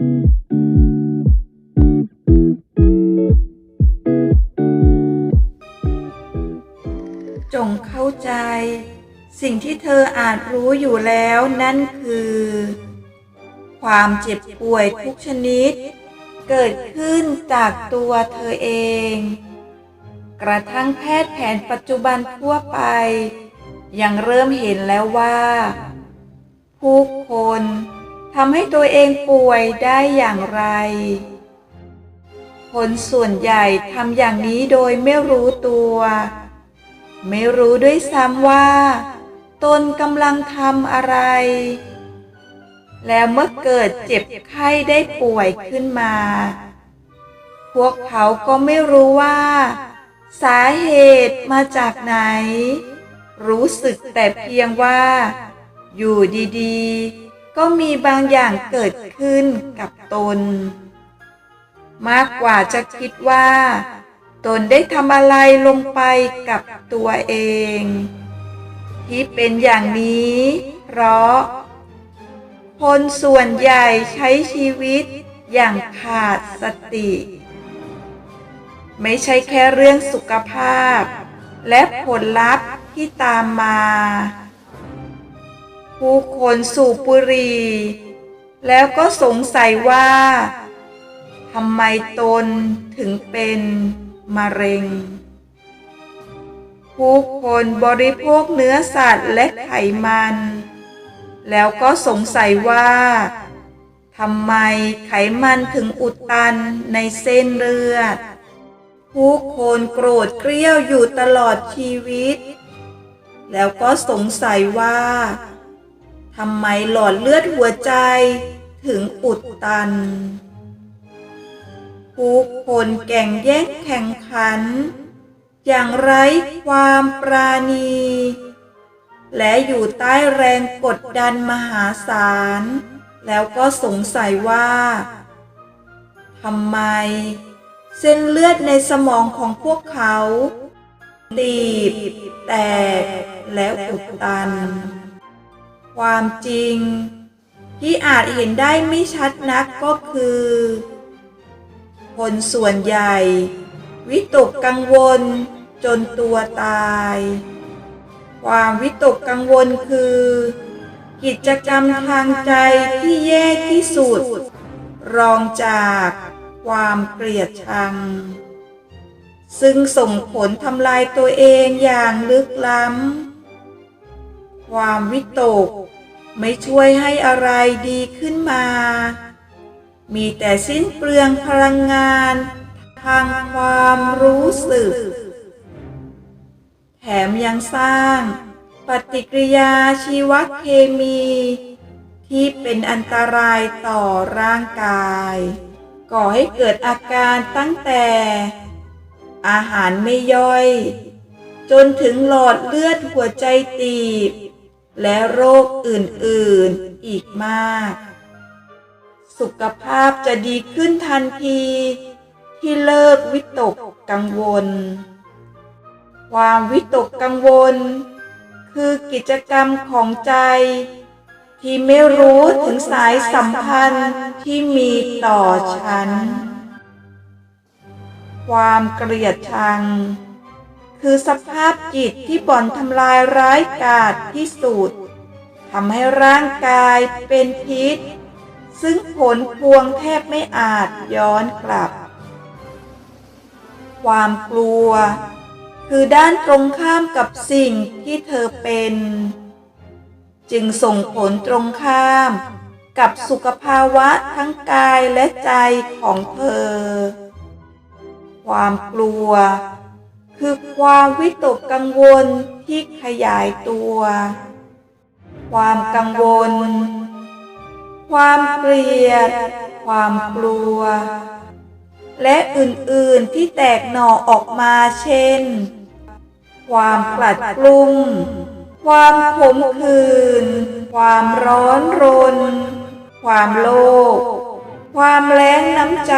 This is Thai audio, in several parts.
จงเข้าใจ สิ่งที่เธออาจรู้อยู่แล้วนั่นคือ ความเจ็บป่วยทุกชนิด เกิดขึ้นจากตัวเธอเอง กระทั่งแพทย์แผนปัจจุบันทั่วไป ยังเริ่มเห็นแล้วว่า ผู้คน ทำให้ตัวเองป่วยได้อย่างไร คนส่วนใหญ่ทำอย่างนี้โดยไม่รู้ตัว ไม่รู้ด้วยซ้ำว่า ตนกำลังทำอะไร แล้วเมื่อเกิดเจ็บไข้ได้ป่วยขึ้นมา พวกเขาก็ไม่รู้ว่า สาเหตุมาจากไหน รู้สึกแต่เพียงว่า อยู่ดีๆ ก็มีบางอย่างเกิดขึ้นกับตน มากกว่าจะคิดว่า ตนได้ทำอะไรลงไปกับตัวเอง ที่เป็นอย่างนี้ เพราะ คนส่วนใหญ่ใช้ชีวิตอย่างขาดสติ ไม่ใช่แค่เรื่องสุขภาพ และผลลัพธ์ที่ตามมา ผู้คนสูบบุหรี่แล้วก็สงสัยว่าทำไมตนถึงเป็นมะเร็ง ผู้คนบริโภคเนื้อสัตว์และไขมัน แล้วก็สงสัยว่าทำไมไขมันถึงอุดตันในเส้นเลือด ผู้คนโกรธเกรี้ยวอยู่ตลอดชีวิต แล้วก็สงสัยว่า ทำไมหลอดเลือดหัวใจถึงอุดตัน ผู้คนแก่งแย่งแข่งขัน อย่างไร้ความปราณี และอยู่ใต้แรงกดดันมหาศาล แล้วก็สงสัยว่าทำไม เส้นเลือดในสมองของพวกเขาตีบ แตกและอุดตัน ความจริง ที่อาจเห็นได้ไม่ชัดนักก็คือ คนส่วนใหญ่ วิตกกังวลจนตัวตาย ความวิตกกังวลคือ กิจกรรมทางใจที่แย่ที่สุด รองจากความเกลียดชัง ซึ่งส่งผลทำลายตัวเองอย่างลึกล้ำ ความวิตก ไม่ช่วยให้อะไรดีขึ้นมา มีแต่สิ้นเปลืองพลังงาน ทางความรู้สึก แถมยังสร้างปฏิกิริยาชีวเคมี ที่เป็นอันตรายต่อร่างกาย ก่อให้เกิดอาการตั้งแต่ อาหารไม่ย่อย จนถึงหลอดเลือดหัวใจตีบ และโรคอื่นๆอีกมาก สุขภาพจะดีขึ้นทันที ที่เลิกวิตกกังวล ความวิตกกังวล คือกิจกรรมของใจ ที่ไม่รู้ถึงสายสัมพันธ์ที่มีต่อฉัน ความเกลียดชัง คือสภาพจิตที่บ่อนทำลายร้ายกาจที่สุดทำให้ร่างกายเป็นพิษ ซึ่งผลพวงแทบไม่อาจย้อนกลับ ความกลัว คือด้านตรงข้ามกับสิ่งที่เธอเป็น จึงส่งผลตรงข้าม กับสุขภาวะทั้งกายและใจของเธอ ความกลัว คือความวิตกกังวลที่ขยายตัว ความกังวล ความเกลียด ความกลัว และอื่นๆที่แตกหน่อออกมาเช่น ความกลัดกลุ้ม ความขมขื่น ความร้อนรน ความโลภ ความแร้งน้ำใจ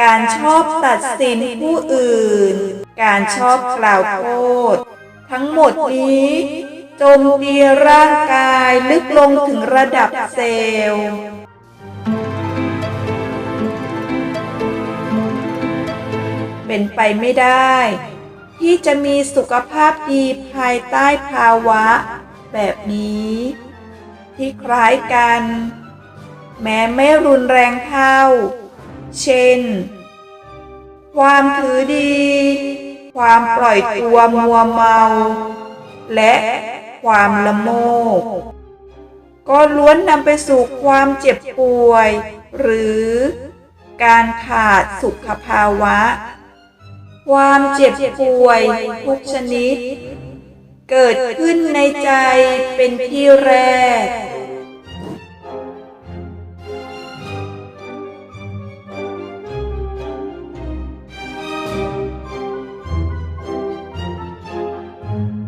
การชอบตัดสินผู้อื่น การชอบกล่าวโทษ ทั้งหมดนี้โจมตีร่างกายลึกลงถึงระดับเซลล์เป็นไปไม่ได้ ที่จะมีสุขภาพดีภายใต้ภาวะ แบบนี้ ที่คล้ายกัน แม้ไม่รุนแรงเท่า เช่น ความถือดี ความปล่อยตัวมัวเมา และความละโมบก็ล้วนนำไปสู่ความเจ็บป่วย หรือการขาดสุขภาวะ ความเจ็บป่วยทุกชนิด เกิดขึ้นในใจเป็นที่แรก